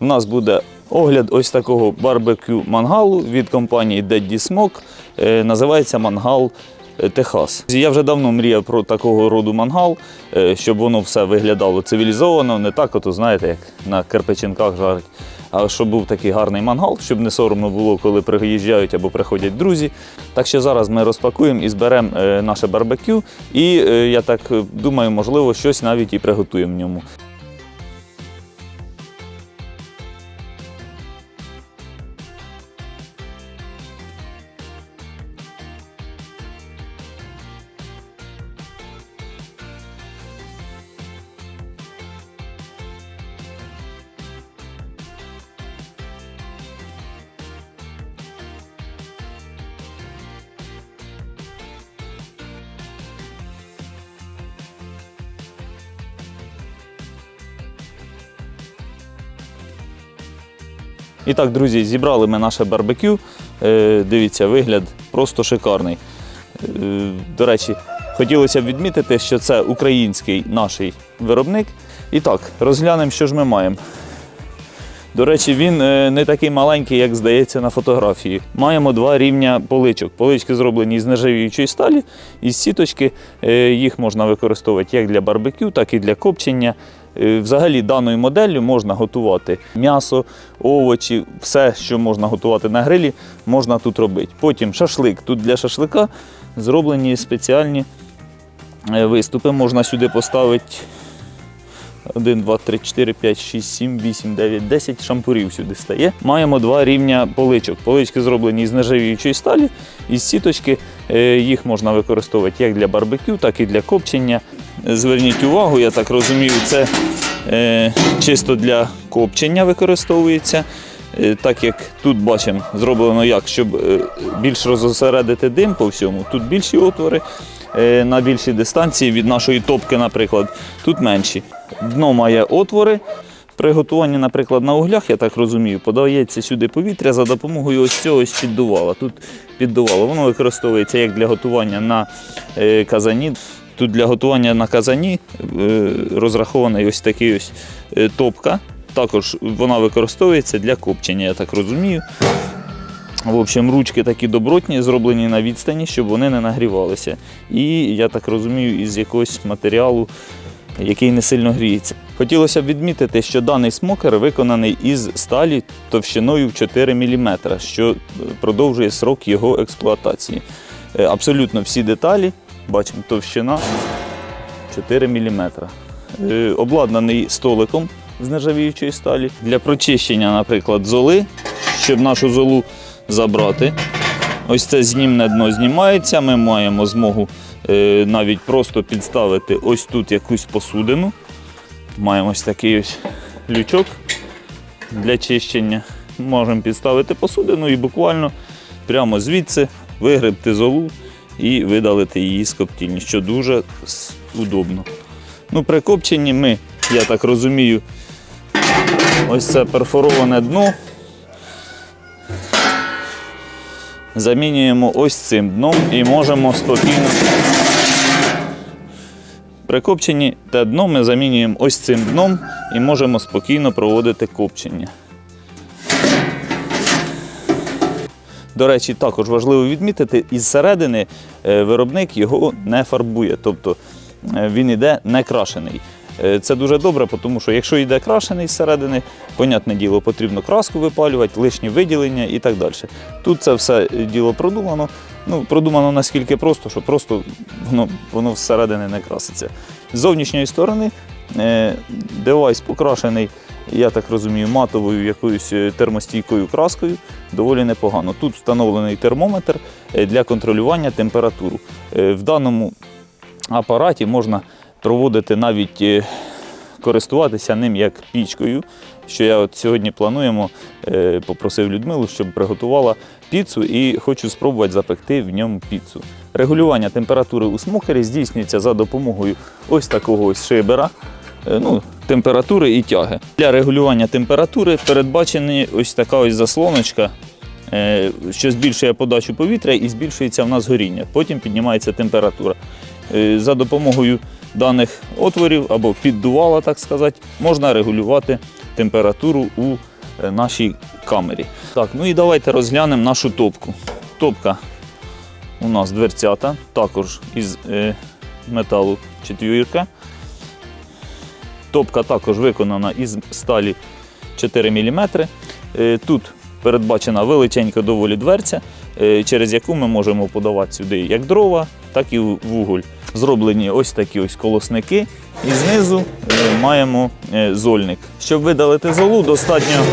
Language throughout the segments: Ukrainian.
У нас буде огляд ось такого барбекю мангалу від компанії Daddy Smoke. Е, Називається мангал е, Техас. Я вже давно мріяв про такого роду мангал, е, щоб воно все виглядало цивілізовано, не так, ото знаєте, як на Керпеченках жарять. А щоб був такий гарний мангал, щоб не соромно було, коли приїжджають або приходять друзі. Так що зараз ми розпакуємо і зберемо наше барбекю. І я так думаю, можливо, щось навіть і приготуємо в ньому. І так, друзі, зібрали ми наше барбекю. Е, Дивіться, вигляд просто шикарний. Е, До речі, хотілося б відмітити, що це український наш виробник. І так, розглянемо, що ж ми маємо. До речі, він е, не такий маленький, як здається на фотографії. Маємо два рівня поличок. Полички зроблені з нержавіючої сталі, із сіточки. Їх можна використовувати як для барбекю, так і для копчення. Е, Взагалі даною моделлю можна готувати м'ясо, овочі, все, що можна готувати на грилі, можна тут робити. Потім шашлик. Тут для шашлика зроблені спеціальні е, виступи. Можна сюди поставити 1, 2, 3, 4, 5, 6, 7, 8, 9, 10 шампурів сюди стає. Маємо два рівня поличок. Полички зроблені з нержавіючої сталі, із сіточки. Е, Їх можна використовувати як для барбекю, так і для копчення. Зверніть увагу, я так розумію, це е, чисто для копчення використовується. Е, Так як тут бачимо, зроблено як, щоб е, більш розосередити дим по всьому, тут більші отвори е, на більшій дистанції від нашої топки, наприклад, тут менші. Дно має отвори. При готуванні, наприклад, на углях, я так розумію, подається сюди повітря за допомогою ось цього ось піддувала. Тут піддувало. Воно використовується як для готування на е, казані. Тут для готування на казані е, розрахований ось такий ось е, топка. Також вона використовується для копчення, я так розумію. В общем, ручки такі добротні, зроблені на відстані, щоб вони не нагрівалися. І я так розумію, із якогось матеріалу, який не сильно гріється. Хотілося б відмітити, що даний смокер виконаний із сталі товщиною в 4 мм, що е, продовжує срок його експлуатації. Абсолютно всі деталі, бачимо, товщина 4 мм. Е, Обладнаний столиком з нержавіючої сталі для прочищення, наприклад, золи, щоб нашу золу забрати. Ось це знімне дно знімається. Ми маємо змогу е, навіть просто підставити ось тут якусь посудину. Маємо ось такий ось лючок для чищення. Можемо підставити посудину і буквально прямо звідси вигребти золу і видалити її з коптільні, що дуже удобно. Ну, при копченні ми, я так розумію, ось це перфороване дно. Замінюємо ось цим дном і можемо спокійно. При копченні те дно ми замінюємо ось цим дном і можемо спокійно проводити копчення. До речі, також важливо відмітити, із середини е, виробник його не фарбує, тобто е, він йде не крашений. Е, Це дуже добре, тому що якщо йде крашений зсередини, понятне діло, потрібно краску випалювати, лишні виділення і так далі. Тут це все діло продумано. Ну, продумано наскільки просто, що просто воно, воно зсередини не краситься. З зовнішньої сторони девайс покрашений, я так розумію, матовою якоюсь е, термостійкою краскою, доволі непогано. Тут встановлений термометр е, для контролювання температуру. Е, В даному апараті можна проводити навіть користуватися ним як пічкою. Що я от сьогодні плануємо, попросив Людмилу, щоб приготувала піцу і хочу спробувати запекти в ньому піцу. Регулювання температури у смокері здійснюється за допомогою ось такого ось шибера. Е, Ну, температури і тяги. Для регулювання температури передбачена ось така ось заслоночка, е, що збільшує подачу повітря і збільшується в нас горіння. Потім піднімається температура. Е, За допомогою даних отворів або піддувала, так сказати, можна регулювати температуру у нашій камері. Так, ну і давайте розглянемо нашу топку. Топка у нас дверцята, також із металу четвірка. Топка також виконана із сталі 4 мм. Е, Тут передбачена величенька доволі дверця, е, через яку ми можемо подавати сюди як дрова, так і вуголь. Зроблені ось такі ось колосники, і знизу е, маємо зольник. Щоб видалити золу, достатньо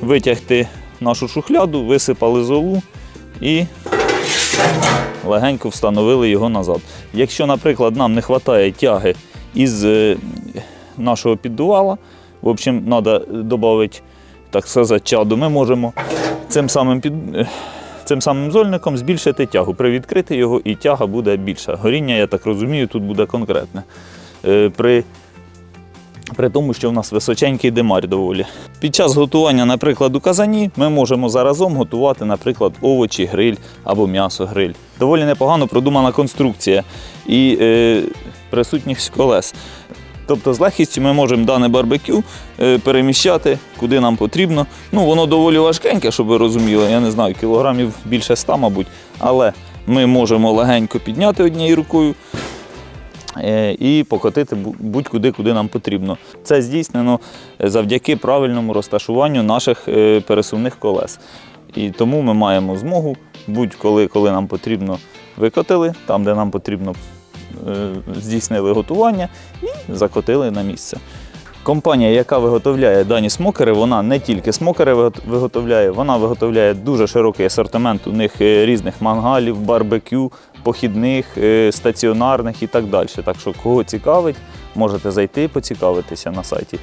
витягти нашу шухляду, висипали золу і легенько встановили його назад. Якщо, наприклад, нам не вистачає тяги із нашого піддувала, в общем, треба додати, так сказати, чаду, ми можемо цим самим, під, е, цим самим зольником збільшити тягу, привідкрити його і тяга буде більша. Горіння, я так розумію, тут буде конкретне. Е, При при тому, що в нас височенький димар доволі. Під час готування, наприклад, у казані ми можемо заразом готувати, наприклад, овочі, гриль або м'ясо гриль. Доволі непогано продумана конструкція і е, присутність колес. Тобто з легкістю ми можемо дане барбекю е, переміщати куди нам потрібно. Ну, воно доволі важкеньке, щоб ви розуміли. Я не знаю, кілограмів більше 100, мабуть. Але ми можемо легенько підняти однією рукою, е, і покотити будь-куди, куди нам потрібно. Це здійснено е, завдяки правильному розташуванню наших пересувних колес. І тому ми маємо змогу будь-коли, коли нам потрібно, викотили, там, де нам потрібно, здійснили готування і закотили на місце. Компанія, яка виготовляє дані смокери, вона не тільки смокери виготовляє, вона виготовляє дуже широкий асортимент у них е, різних мангалів, барбекю, похідних, е, стаціонарних і так далі. Так що, кого цікавить, можете зайти поцікавитися на сайті